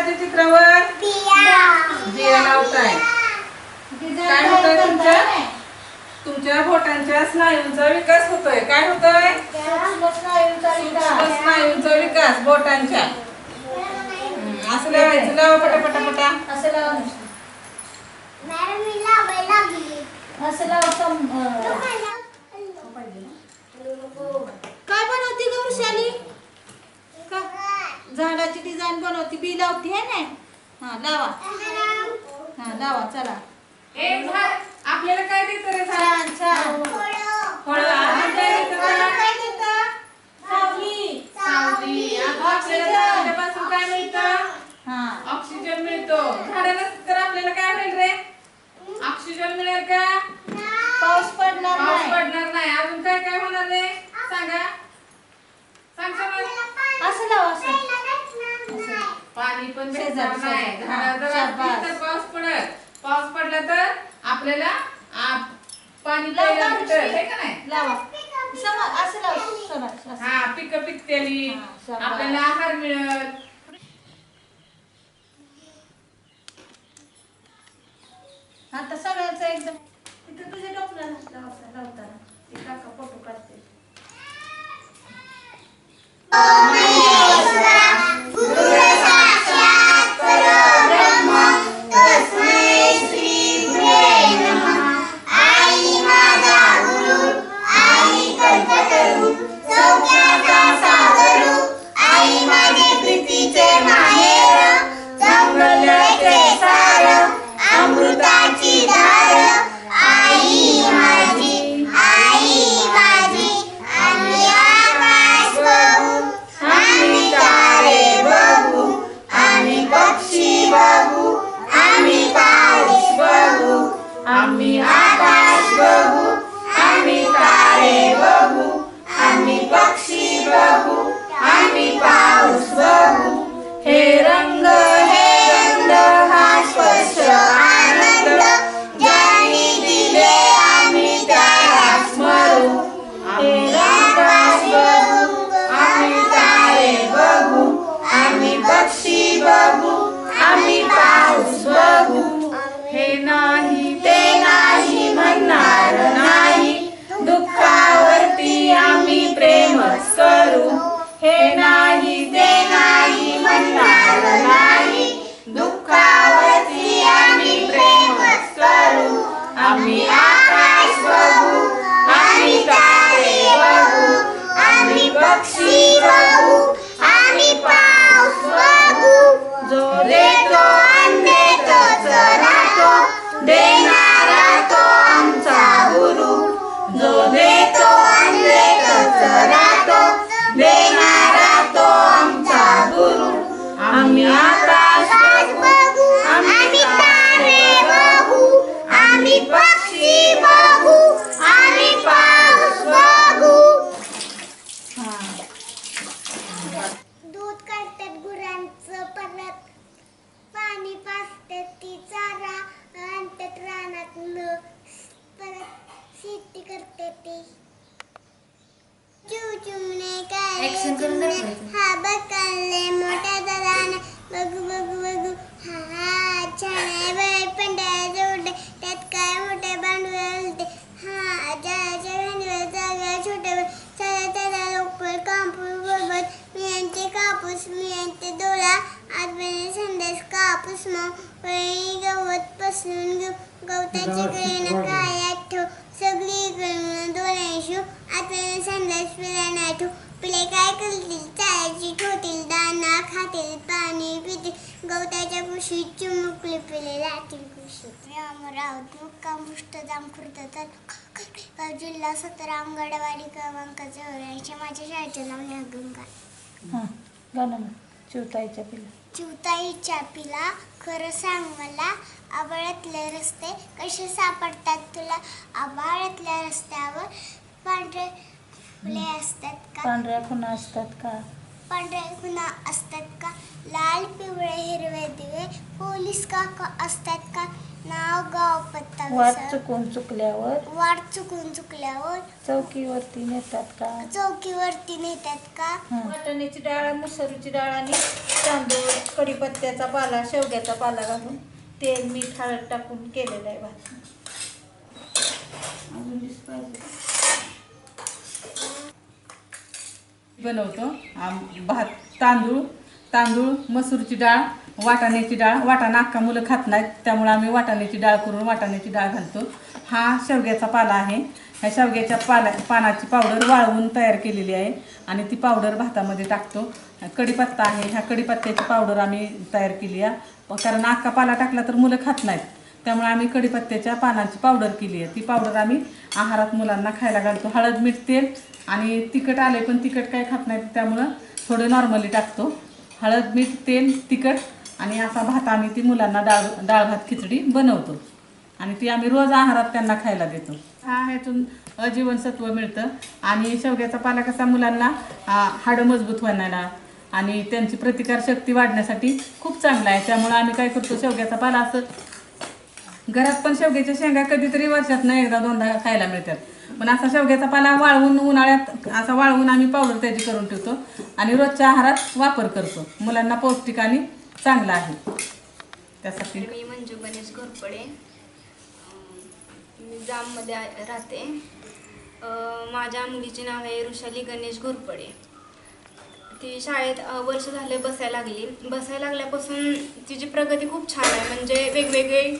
कशाच्या चित्रावर? लावताय तुमच्या? तुमच्या बोटांच्या स्नायूंचा विकास होतोय. काय होतोय? स्नायूंचा विकास बोटांच्या. असं लावायचं. लावा पटा असं लावा असं लावा बनवती. बी लावती आहे ना? हा लावा. हा लावा चला. ए झाड आपल्याला काय देतं रे झाड? छान छान. फळं. अजून काय देतं झाड? काय देतं? सावली. सावली. अजून आपल्याला झाडापासून काय मिळतं? हा. ऑक्सिजन मिळतो. तर आपल्याला काय मिळेल रे? ऑक्सिजन मिळेल का? पाऊस पडणार नाही अजून काय काय होणार रे सांगा सांग समज असं लावा असं पाणी पण शेजारी, भेटणार नाही शेजारी. झाडं जर हा, असतील तर शाबास. पाऊस पडत पाऊस पडला तर आपल्याला आ, पाणी लावा प्यायला भेटल नुसती. हे का नाही लावा. समज असं लावा. समज असं. हा पिकं पिकतेली हा, शाबास. आपल्याला आहार मिळेल. आता सगळ्यांचं एकदम तिथं तुझ्या डोक्याला लावता लावताना ते काका फोटो काढते कापूस मग वळी गवत पसरून घेऊ गवताची कळीनं काय आठव सगळी कळून डोळ्याशी आजमेने संदेश पिला आठव पिले काय करतील? चायाची ठेवतील. दाना खातील. पाणी पितील. गवताच्या कुशीत चिमुकले पिले लातील कुशीत. रामराव मुक्काम पुष्ट जाम खुर्द तालुका जिल्हा सतरा अंगडवाडी क्रमांक चौऱ्याऐंशी माझ्या शाळेचे नाव गंगा हा गाणं. चिवताईच्या पिला चिवताईच्या पिला खरं सांग मला आबाळातले रस्ते कसे सापडतात तुला? आबाळातल्या रस्त्यावर पांढरे फुले असतात का? पांढऱ्या खुणा असतात का? पांढरे खुणा असतात का? लाल पिवळे हिरवे दिवे पोलीस काका असतात का? नाव गाव पत्ता वाट विसर. चुकून चुकल्यावर? वाट चुकून चुकल्यावर. चौकीवरती नेतात का? चौकीवरती नेतात का? वाटण्याची डाळ मुसरूची डाळ आणि तांदूळ कढीपत्त्याचा पाला शेवग्याचा पाला घालून तेल मीठ हळद टाकून केलेला आहे भात. अजून बनवतो. भात तांदूळ तांदूळ मसूरची डाळ वाटाण्याची डाळ. वाटाणा अख्खा मुलं खात नाहीत त्यामुळे आम्ही वाटाण्याची डाळ करून वाटाण्याची डाळ घालतो. हा शेवग्याचा पाला आहे. ह्या शेवग्याच्या पाला पानाची पावडर वाळवून तयार केलेली आहे. आणि ती पावडर भातामध्ये टाकतो. कढीपत्ता आहे. ह्या कढीपत्त्याची पावडर आम्ही तयार केली आहे. कारण अख्खा पाला टाकला तर मुलं खात नाहीत. त्यामुळे आम्ही कढीपत्त्याच्या पानाची पावडर केली आहे. ती पावडर आम्ही आहारात मुलांना खायला घालतो. हळद मीठ तेल आणि तिखट आले पण तिखट काय खात नाहीत. त्यामुळं थोडं नॉर्मली टाकतो. हळद मीठ तेल तिखट आणि असा भात आम्ही ती मुलांना डाळ डाळ भात खिचडी बनवतो. आणि ती आम्ही रोज आहारात त्यांना खायला देतो. हा ह्यातून अजीवनसत्व मिळतं. आणि शेवग्याचा पाला कसा मुलांना हाडं मजबूत व्हायला आणि त्यांची प्रतिकारशक्ती वाढण्यासाठी खूप चांगला आहे. त्यामुळे आम्ही काय करतो शेवग्याचा पाला असं घरात पण शेवग्याच्या शेंगा कधीतरी वर्षात ना एकदा दोनदा खायला मिळतात. पण असा शेवग्याचा पाला वाळवून उन्हाळ्यात असा वाळवून आम्ही पावडर त्याची करून ठेवतो आणि रोजच्या आहारात वापर करतो. मुलांना पौष्टिक आणि चांगला आहे. त्यासाठी मी मंजू गणेश घोरपडे. मी जाममध्ये आ- राहते. माझ्या मुलीचे नाव आहे ऋषाली गणेश घोरपडे. ती शाळेत वर्ष झाले बसायला लागली. बसायला लागल्यापासून तिची प्रगती खूप छान आहे. म्हणजे वेगवेगळे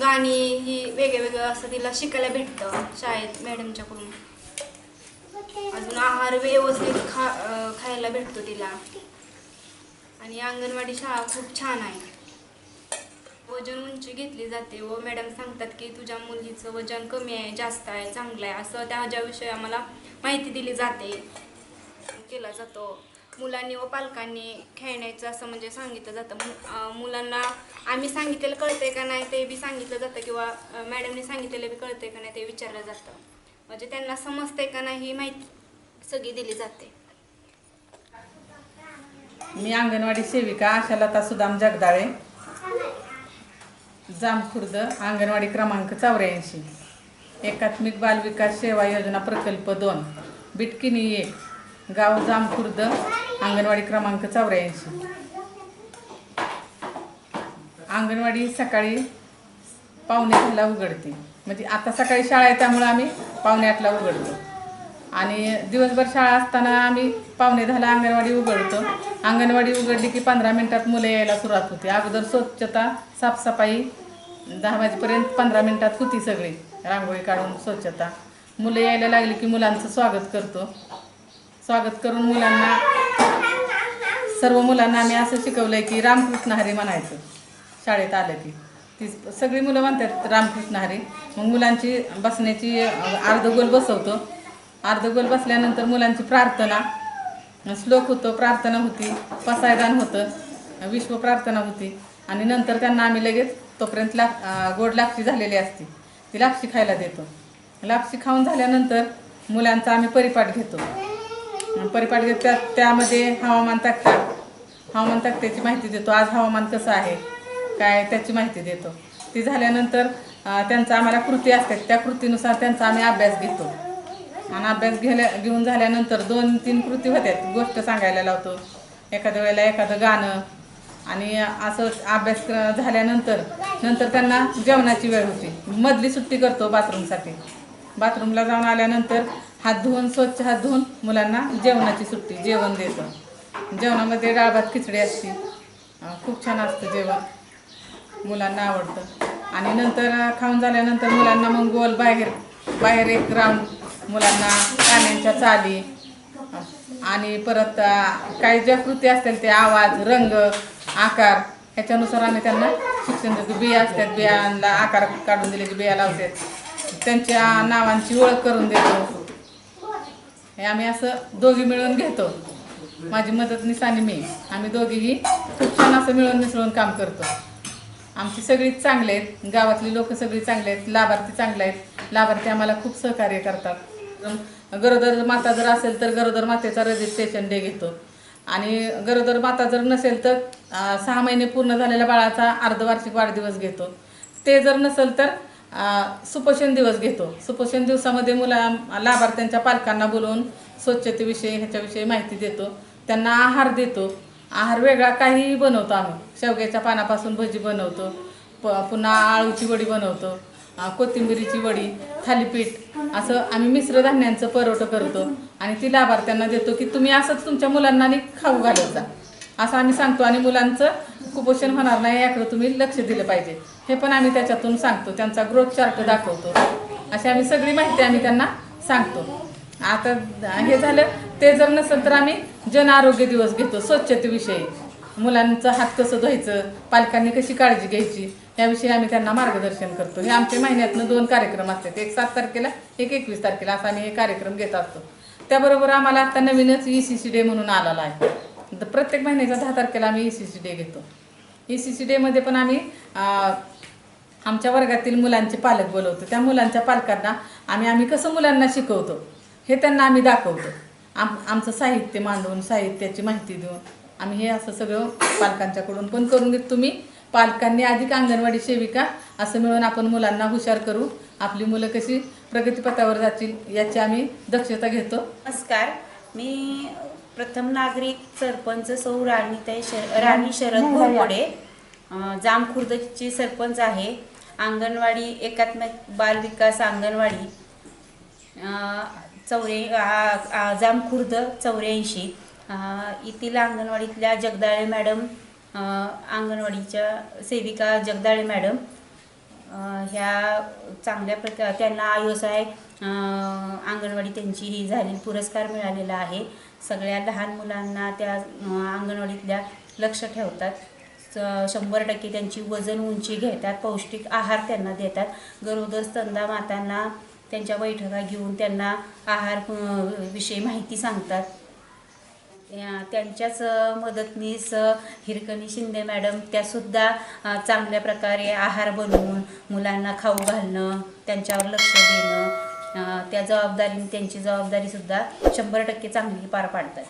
गाणी ही वेगवेगळं असं तिला शिकायला भेटतं शाळेत मॅडमच्याकडून. अजून आहार व्यवस्थित खा खायला भेटतो तिला. आणि अंगणवाडी शाळा खूप छान आहे. वजन उंची घेतली जाते व मॅडम सांगतात की तुझ्या मुलीचं वजन कमी आहे जास्त आहे चांगलं आहे असं त्याच्याविषयी आम्हाला माहिती दिली जाते. केला जातो. मुलांनी व पालकांनी खेळण्याचं असं म्हणजे सांगितलं जातं. मुलांना आम्ही सांगितलेलं कळतंय का नाही ते बी सांगितलं जातं किंवा मॅडमने सांगितलेलं बी कळतंय का नाही ते विचारलं जातं. म्हणजे त्यांना समजतंय का नाही ही माहिती सगळी दिली जाते. मी अंगणवाडी सेविका आशालता सुदाम जगदाळे. जामखुर्द अंगणवाडी क्रमांक चौऱ्याऐंशी. एकात्मिक बालविकास सेवा योजना प्रकल्प दोन बिटकिनी एक गाव जामखुर्द अंगणवाडी क्रमांक चौऱ्याऐंशी. अंगणवाडी सकाळी पावणे आठला उघडते. म्हणजे आता सकाळी शाळा आहे त्यामुळे आम्ही पावणे आठला उघडतो. आणि दिवसभर शाळा असताना आम्ही पावणे दहाला अंगणवाडी उघडतो. अंगणवाडी उघडली की पंधरा मिनटात मुलं यायला सुरुवात होते. अगोदर स्वच्छता साफसफाई दहा वाजेपर्यंत पंधरा मिनिटात होती सगळी. रांगोळी काढून स्वच्छता. मुलं यायला लागली की मुलांचं स्वागत करतो. स्वागत करून मुलांना सर्व मुलांना आम्ही असं शिकवलं आहे की रामकृष्ण हरी म्हणायचं. शाळेत आलं की. ती सगळी मुलं म्हणतात रामकृष्ण हरी. मग मुलांची बसण्याची अं, अर्धगोल बसवतो. अर्धगोल बसल्यानंतर मुलांची प्रार्थना. श्लोक होतो प्रार्थना होती पसायदान होतं. विश्व प्रार्थना होती. आणि नंतर त्यांना आम्ही लगेच तोपर्यंत ला गोड लापशी झालेली असते. ती लापशी खायला देतो. लापशी खाऊन झाल्यानंतर मुलांचा आम्ही परिपाठ घेतो. परिपाठ घेत त्या त्यामध्ये हवामान तक्ता हवामान तक्त्याची माहिती देतो. आज हवामान कसं आहे? काय त्याची माहिती देतो. ती झाल्यानंतर त्यांचा आम्हाला कृती असतात त्या कृतीनुसार त्यांचा आम्ही अभ्यास घेतो. आणि अभ्यास घेल्या घेऊन झाल्यानंतर दोन तीन कृती होत्यात गोष्ट सांगायला लावतो. एखाद्या वेळेला एखादं गाणं आणि असं अभ्यास झाल्यानंतर नंतर त्यांना जेवणाची वेळ होती. मधली सुट्टी करतो बाथरूमसाठी. बाथरूमला जाऊन आल्यानंतर हात धुवून स्वच्छ हात धुवून मुलांना जेवणाची सुट्टी जेवण देतो. जेवणामध्ये डाळ भात खिचडी असते. खूप छान असतं जेवण. मुलांना आवडतं. आणि नंतर खाऊन झाल्यानंतर मुलांना मग गोल बाहेर बाहेर एक राऊंड मुलांना गाण्यांच्या चाली आणि परत काही ज्या कृती असतील ते आवाज रंग आकार ह्याच्यानुसार आम्ही त्यांना शिक्षण देतो. बिया असतात बियांना आकार काढून दिले की बिया लावतात त्यांच्या नावांची ओळख करून देतो. हे आम्ही असं दोघी मिळून घेतो. माझी मदतनीस आणि मी. आम्ही दोघीही खूप छान असं मिळून मिसळून काम करतो. आमची सगळीच चांगले आहेत. गावातली लोक सगळी चांगले आहेत. लाभार्थी चांगले आहेत. लाभार्थी आम्हाला खूप सहकार्य करतात. गरोदर माता जर असेल तर गरोदर मातेचा रजिस्ट्रेशन डे घेतो. आणि गरोदर माता जर नसेल तर सहा महिने पूर्ण झालेल्या बाळाचा अर्धवार्षिक वाढदिवस घेतो. ते जर नसेल तर सुपोषण दिवस घेतो. सुपोषण दिवसामध्ये मुला लाभार्थ्यांच्या पालकांना बोलवून स्वच्छतेविषयी ह्याच्याविषयी माहिती देतो. त्यांना आहार देतो. आहार वेगळा काहीही बनवतो आम्ही. शेवग्याच्या पानापासून भजी बनवतो. प पुन्हा आळूची वडी बनवतो. कोथिंबिरीची वडी थालीपीठ असं आम्ही मिश्र धान्यांचं परवठं करतो. आणि ती लाभार्थ्यांना देतो की तुम्ही असंच तुमच्या मुलांना आणि खाऊ घालत जा. असं आम्ही सांगतो. आणि मुलांचं कुपोषण होणार नाही याकडे तुम्ही लक्ष दिलं पाहिजे. हे पण आम्ही त्याच्यातून सांगतो. त्यांचा ग्रोथ चार्ट दाखवतो. अशी आम्ही सगळी माहिती आम्ही त्यांना सांगतो. आता हे झालं. ते जर नसेल तर आम्ही जन आरोग्य दिवस घेतो. स्वच्छतेविषयी. मुलांचं हात कसं धुवायचं पालकांनी कशी काळजी घ्यायची याविषयी आम्ही त्यांना मार्गदर्शन करतो. हे आमच्या महिन्यातनं दोन कार्यक्रम असतात. एक सात तारखेला एक एकवीस तारखेला असा आम्ही हे कार्यक्रम घेत असतो. त्याबरोबर आम्हाला आता नवीनच ई सी सी डे म्हणून आलेला आहे. तर प्रत्येक महिन्याच्या दहा तारखेला आम्ही ई सी सी डे घेतो. ई सी सी डेमध्ये पण आम्ही आमच्या वर्गातील मुलांचे पालक बोलवतो. त्या मुलांच्या पालकांना आम्ही आम्ही कसं मुलांना शिकवतो हे त्यांना आम्ही दाखवतो. आम आमचं साहित्य मांडून साहित्याची माहिती देऊन आम्ही हे असं सगळं पालकांच्याकडून पण करून घेतो तुम्ही. पालकांनी अधिक अंगणवाडी सेविका असं मिळून आपण मुलांना हुशार करू. आपली मुलं कशी प्रगतीपथावर जातील याची आम्ही दक्षता घेतो. नमस्कार. मी प्रथम नागरिक सरपंच सौ राणीताई शर राणी शरद घोरपडे जामखुर्दची सरपंच आहे. अंगणवाडी एकात्मिक बाल विकास अंगणवाडी. आ- जामखुर्द चौऱ्याऐंशी. येथील अंगणवाडीतल्या जगदाळे मॅडम अंगणवाडीच्या सेविका जगदाळे मॅडम ह्या चांगल्या प्रकार त्यांना आयोसाय अंगणवाडी त्यांची ही झाली पुरस्कार मिळालेला आहे. सगळ्या लहान मुलांना त्या अंगणवाडीतल्या लक्ष ठेवतात. स- शंभर टक्के त्यांची वजन उंची घेतात पौष्टिक आहार त्यांना देतात. गरोदर स्तंदा मातांना त्यांच्या बैठका घेऊन त्यांना आहार विषयी माहिती सांगतात. त्यांच्याच मदतनीस हिरकणी शिंदे मॅडम त्यासुद्धा चांगल्या प्रकारे आहार बनवून मुलांना खाऊ घालणं त्यांच्यावर लक्ष देणं त्या जबाबदारीने त्यांची जबाबदारीसुद्धा शंभर टक्के चांगली पार पाडतात.